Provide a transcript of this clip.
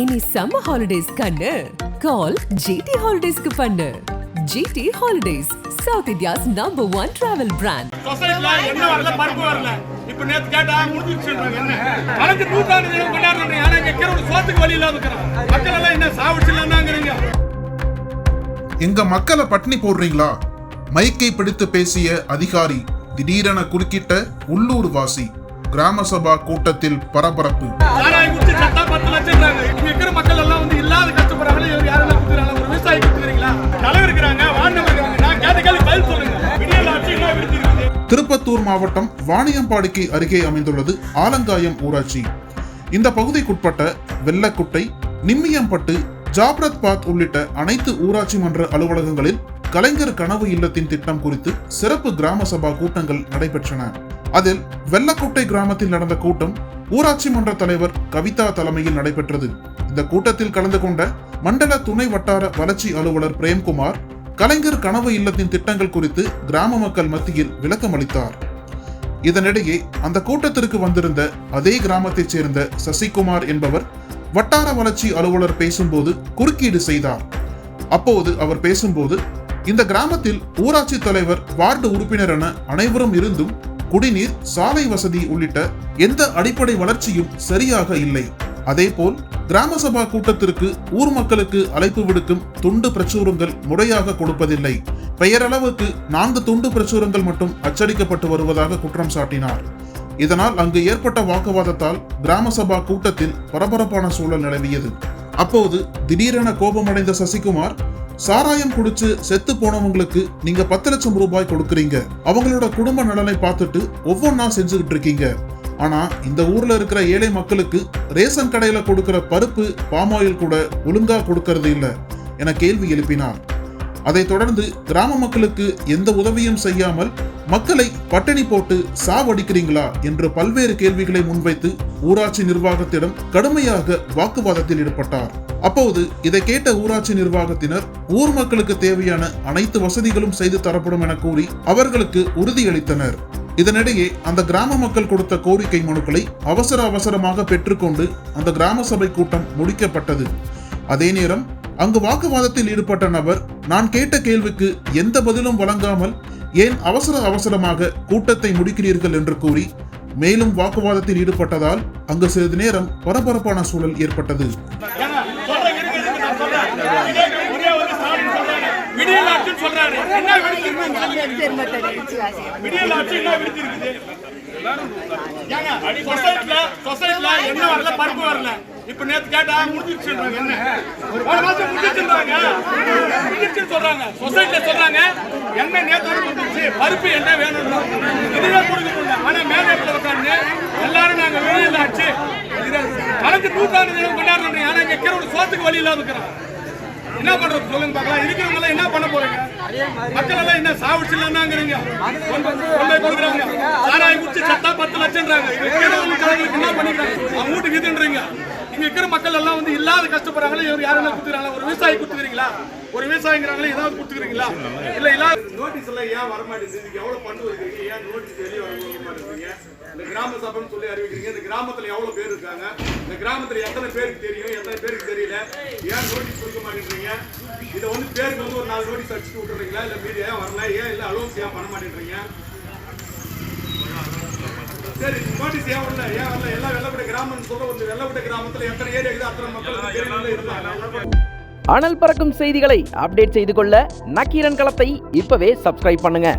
இனி summer holidays கண்ணு. கால் GT ஹாலிடேஸ்க்கு பண்ணு. GT holidays South India's number one travel brand சொசைட்டில என்ன வரல பருப்பு வரல. இப்ப நேத்து கேட்டா முடிஞ்சிருச்சுன்றாங்க. என்ன? கணக்கு நூற்றாண்டு தினம் கொண்டாடுறீங்க ஆனா இங்க கிரவுண்ட் சோத்துக்கு வழி இல்லாம இருக்கிறான் மக்கள் எல்லாம் என்ன சாவிச்சிடலாம்னாங்கிறீங்க எங்க மக்களை பட்டினி போடுறீங்களா? மைக்கை பிடித்து பேசிய அதிகாரி திடீரென குறுக்கிட்ட உள்ளூர் வாசி கிராம சபா கூட்டத்தில் பரபரப்பு. திருப்பத்தூர் மாவட்டம் வாணியம்பாடிக்கு அருகே அமைந்துள்ளது ஆலங்காயம் ஊராட்சி. இந்த பகுதிக்குட்பட்ட வெள்ளக்குட்டை நிம்மியம்பட்டு ஜாப்ரத் பாத் உள்ளிட்ட அனைத்து ஊராட்சி மன்ற அலுவலகங்களில் கலைஞர் கனவு இல்லத்தின் திட்டம் குறித்து சிறப்பு கிராம சபா கூட்டங்கள் நடைபெற்றன. அதில் வெள்ளக்கோட்டை கிராமத்தில் நடந்த கூட்டம் ஊராட்சி மன்ற தலைவர் கவிதா தலைமையில் நடைபெற்றது. இந்த கூட்டத்தில் கலந்து கொண்ட மண்டல துணை வட்டார வளர்ச்சி அலுவலர் பிரேம்குமார் கலைஞர் கனவு இல்லத்தின் திட்டங்கள் குறித்து கிராம மக்கள் மத்தியில் விளக்கம் அளித்தார். இதனிடையே அந்த கூட்டத்திற்கு வந்திருந்த அதே கிராமத்தைச் சேர்ந்த சசிகுமார் என்பவர் வட்டார வளர்ச்சி அலுவலர் பேசும்போது குறுக்கீடு செய்தார். அப்போது அவர் பேசும்போது இந்த கிராமத்தில் ஊராட்சி தலைவர் வார்டு உறுப்பினர் என அனைவரும் இருந்தும் குடிநீர் சாலை வசதி உள்ளிட்ட எந்த அடிப்படை வளர்ச்சியும் சரியாக இல்லை. அதேபோல் கிராம சபா கூட்டத்திற்கு ஊர் மக்களுக்கு அழைப்பு விடுக்கும் துண்டு பிரச்சுரங்கள் முறையாக கொடுப்பதில்லை. பெயரளவுக்கு நான்கு துண்டு பிரச்சுரங்கள் மட்டும் அச்சடிக்கப்பட்டு வருவதாக குற்றம் சாட்டினார். இதனால் அங்கு ஏற்பட்ட வாக்குவாதத்தால் கிராம சபா கூட்டத்தில் பரபரப்பான சூழல் நிலவியது. அப்போது திடீரென கோபமடைந்த சசிகுமார் சாராயம் குடிச்சு செத்து போனவங்களுக்கு நீங்க பத்து லட்சம் ரூபாய் கொடுக்குறீங்க. அவங்களோட குடும்ப நலனை பார்த்துட்டு ஒவ்வொன்றா செஞ்சுக்கிட்டு இருக்கீங்க. ஆனா இந்த ஊர்ல இருக்கிற ஏழை மக்களுக்கு ரேஷன் கடையில கொடுக்கிற பருப்பு பாமாயில் கூட ஒழுங்கா கொடுக்கறது இல்ல. என கேள்வி எழுப்பினார். அதைத் தொடர்ந்து கிராம மக்களுக்கு எந்த உதவியும் செய்யாமல் மக்களை பட்டினி போட்டு சாவடிக்கிறீங்களா என்று பல்வேறு கேள்விகளை முன்வைத்து ஊராட்சி நிர்வாகத்திடம் கடுமையாக வாக்குவாதத்தில் ஈடுபட்டார். அப்போது இதை கேட்ட ஊராட்சி நிர்வாகத்தினர் ஊர் மக்களுக்கு தேவையான அனைத்து வசதிகளும் செய்து தரப்படும் என கூறி அவர்களுக்கு உறுதியளித்தனர். இதனிடையே அந்த கிராம மக்கள் கொடுத்த கோரிக்கை மனுக்களை அவசர அவசரமாக பெற்றுக்கொண்டு அந்த கிராம சபை கூட்டம் முடிக்கப்பட்டது. அதே நேரம் அங்கு வாக்குவாதத்தில் ஈடுபட்ட நபர் நான் கேட்ட கேள்விக்கு எந்த பதிலும் வழங்காமல் ஏன் அவசர அவசரமாக கூட்டத்தை முடிக்கிறீர்கள் என்று கூறி மேலும் வாக்குவாதத்தில் ஈடுபட்டதால் அங்கு சிறிது நேரம் பரபரப்பான சூழல் ஏற்பட்டது என்ன வரல பருப்பு வரல இப்ப நேத்து கேட்டா முடிஞ்சிருச்சுன்றாங்க. என்ன? ஒரு மாசம் முடிஞ்சிருச்சுன்றாங்க. முடிஞ்சிருச்சுன்னு சொல்றாங்க. சொசைட்டில சொல்றாங்க. என்ன நேத்தோட முடிஞ்சிருச்சு பருப்பு என்ன வேணும்ன்றாங்க இதுவே கொடுக்கணும் ஆனா மேலே உட்காந்து எல்லாரும் நாங்க வெளியில ஆச்சு. கணக்கு நூற்றாண்டு தினம் கொண்டாடுறோம் ஆனா இங்க கிரவுண்ட் சோத்துக்கு வழி இல்லாம இருக்கிறான் என்ன பண்றது? சொல்லுங்க பார்க்கலாம். இருக்கிறவங்க எல்லாம் என்ன பண்ண போறீங்க? மக்கள் எல்லாம் என்ன சாவிச்சிடலாம்னாங்கிறீங்க கொண்டு கொண்டு கொடுக்குறாங்க. சாராய் குடிச்சு சத்தா பத்து லட்சம்ன்றாங்க. இங்க என்ன பண்ணிக்கிறாங்க? அவங்க வீட்டுக்கு இதுன்றீங்க இங்க இருக்கிற மக்கள் எல்லாம் வந்து இல்லாத கஷ்டப்படுறாங்களே இவர் யாரெல்லாம் குடுத்துறாங்களா ஒரு விவசாயி குடுத்துக்கிறீங்களா ஒரு விவசாயிங்கிறாங்களே ஏதாவது குடுத்துக்கிறீங்களா இல்ல இல்ல. நோட்டீஸ் எல்லாம் ஏன் வர மாட்டேங்குது? இதுக்கு எவ்வளவு பண்ணு வைக்கிறீங்க ஏன் நோட்டீஸ் வெளியே வர மாட்டேங்கிறீங்க இந்த கிராம சபைன்னு சொல்லி அறிவிக்கிறீங்க. இந்த கிராமத்துல எவ்வளவு பேர் இருக்காங்க? இந்த கிராமத்துல எத்தனை பேருக்கு தெரியும்? எத்தனை பேருக்கு தெரியல? ஏன் நோட்டீஸ் கொடுக்க மாட்டேங்கிறீங்க இதை வந்து பேருக்கு வந்து ஒரு நாலு நோட்டீஸ் அடிச்சுட்டு விட்டுறீங்களா? இல்ல மீடியா ஏன் வரல? ஏன் இல்ல அலோன்ஸ் ஏன் பண்ண மாட்டேங்கிறீங்க சரி நோட்டீஸ் ஏன் வரல? ஏன் வரல? எல்லாம் வெள்ளப்பட்ட கிராமம்னு சொல்ல வந்து வெள்ளப்பட்ட கிராமத்துல எத்தனை ஏரியா இருக்குது? அத்தனை மக்களுக்கு தெரியல இருந்தாங்க. அனல் பறக்கும் செய்திகளை அப்டேட் செய்து கொள்ள நக்கீரன் களத்தை இப்பவே சப்ஸ்கிரைப் பண்ணுங்க.